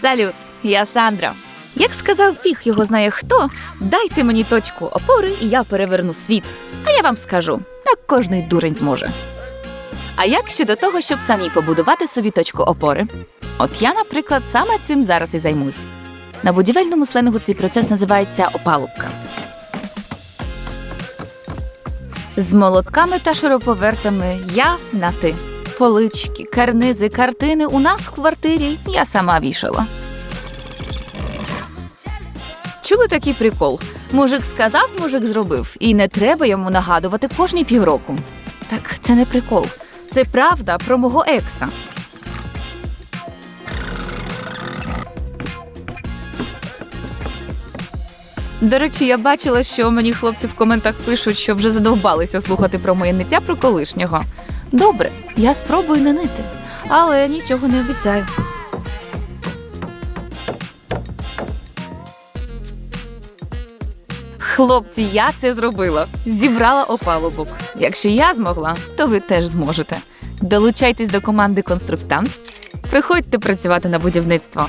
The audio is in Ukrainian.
Салют, я Сандра. Як сказав фіг його знає хто, дайте мені точку опори, і я переверну світ. А я вам скажу, так кожний дурень зможе. А як щодо того, щоб самі побудувати собі точку опори? От я, наприклад, саме цим зараз і займусь. На будівельному сленгу цей процес називається опалубка. З молотками та шуруповертами я на ти. Полички, карнизи, картини у нас в квартирі я сама вішала. Чули такий прикол? Мужик сказав, мужик зробив, і не треба йому нагадувати кожні півроку. Так це не прикол, це правда про мого екса. До речі, я бачила, що мені хлопці в коментах пишуть, що вже задовбалися слухати про моє ниття про колишнього. Добре, я спробую не нити, але нічого не обіцяю. Хлопці, я це зробила. Зібрала опалубок. Якщо я змогла, то ви теж зможете. Долучайтесь до команди конструктант. Приходьте працювати на будівництво.